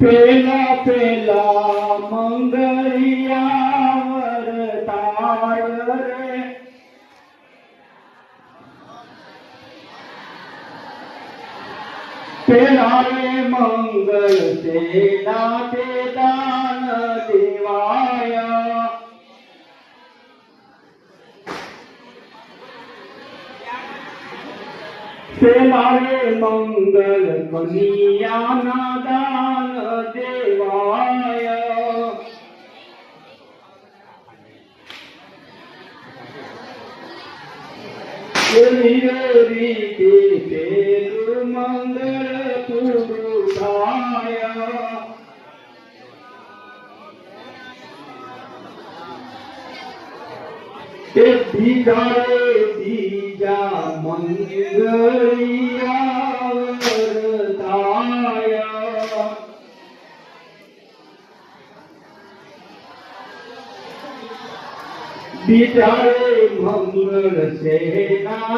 પેલા પેલા મંગળિયા વરતાય રે. પેલા રે મંગળ તેના તે પેલા મંગલ મંગળ કનિયાના દાન દેવાય રીતે મંગળ એ બીજા રે બીજા મંગળિયા વરતાય બિચારે મંગળ સેના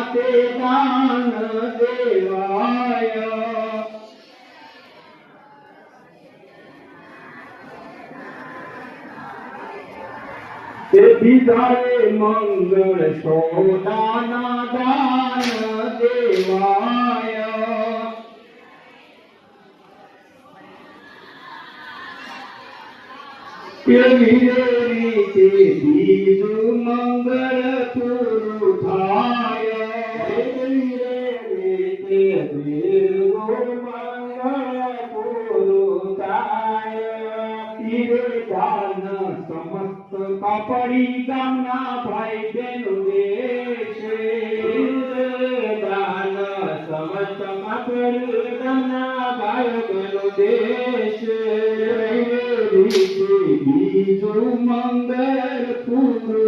બિચારે મંગળ સોનાના દાન દેવાય કેવી મંગળ પૂરું થાય. સમસ્ત કાપડી ગામના ભાઈ બહેનો દેશે દાન સમસ્ત કાપડી ગામના ભાઈ બહેનો દેશે બીજું મંગળ પૂરું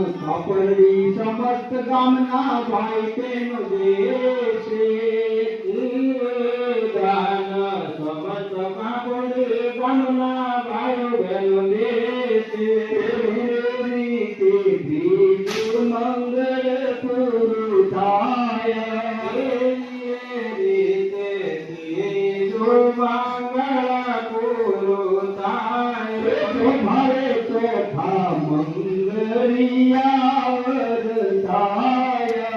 કપડી સમસ્ત ગામના ભાઈ તેનો દેશે. દાન સમસ્ત કપડી ગામના ભાઈ તેનો દેશે. મંગળ પૂરું થાય. રીતે મંગળ પૂરું થાય. મારે ચોથા મંગળિયા વરતાય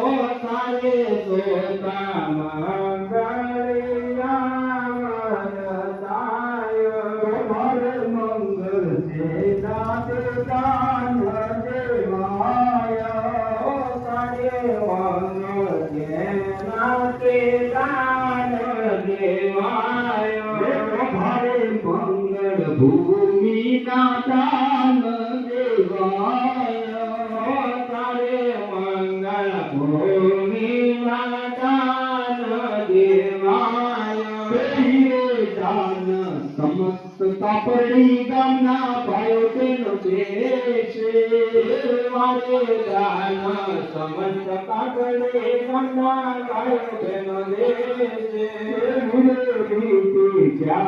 ઓ તારે ચોથા મંગળિયા વરતાય મારે મંગળ છે દાન દાન દેવાય ઓ તારે મંગળ છે નાતે દાન દેવાય ભારે મંગળ ભૂમિ સમસ્ત કાપડી ગામના ભાઈઓ તેનો દેશે મારે દાન સમસ્ત કાપડી ગામના ભાઈઓ તેનો ચારે